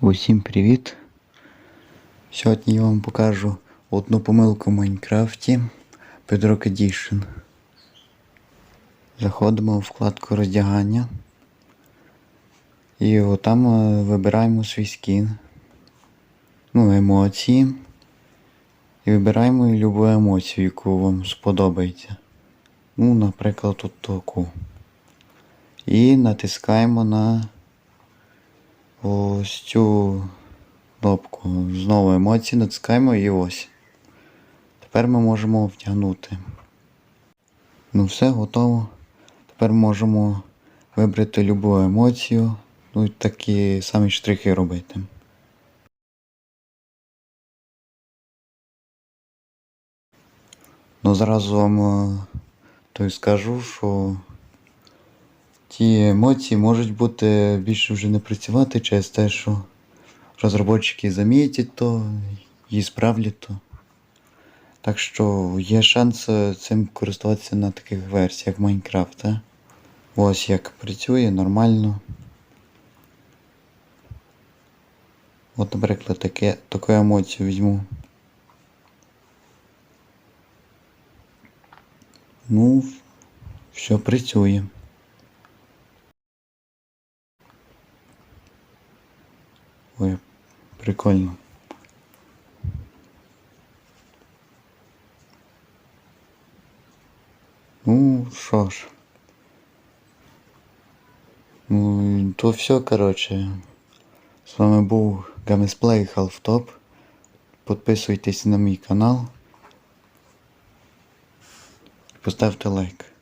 Усім привіт! Сьогодні я вам покажу одну помилку в Майнкрафті Bedrock Edition. Заходимо у вкладку роздягання. І отам е, вибираємо свій скін. Ну, емоції. І вибираємо любу емоцію, яку вам сподобається. Ну, наприклад, от таку. І натискаємо на ось цю кнопку. Знову емоції натискаємо і ось. Тепер ми можемо втягнути. Ну все, готово. Тепер можемо вибрати любу емоцію. Ну і такі самі штрихи робити. Ну зразу вам е, то й скажу, що ті емоції можуть бути більше вже не працювати через те, що розробники замітять то і справлять то. Так що є шанс е, цим користуватися на таких версіях Майнкрафта. Ось як працює нормально. От, наприклад, таке, таку емоцію візьму. Ну, все працює. Ой, прикольно. Ну, що ж. Ну, то все, короче. З вами був Гамесплей Halftop. Підписуйтесь на мій канал. Поставте лайк.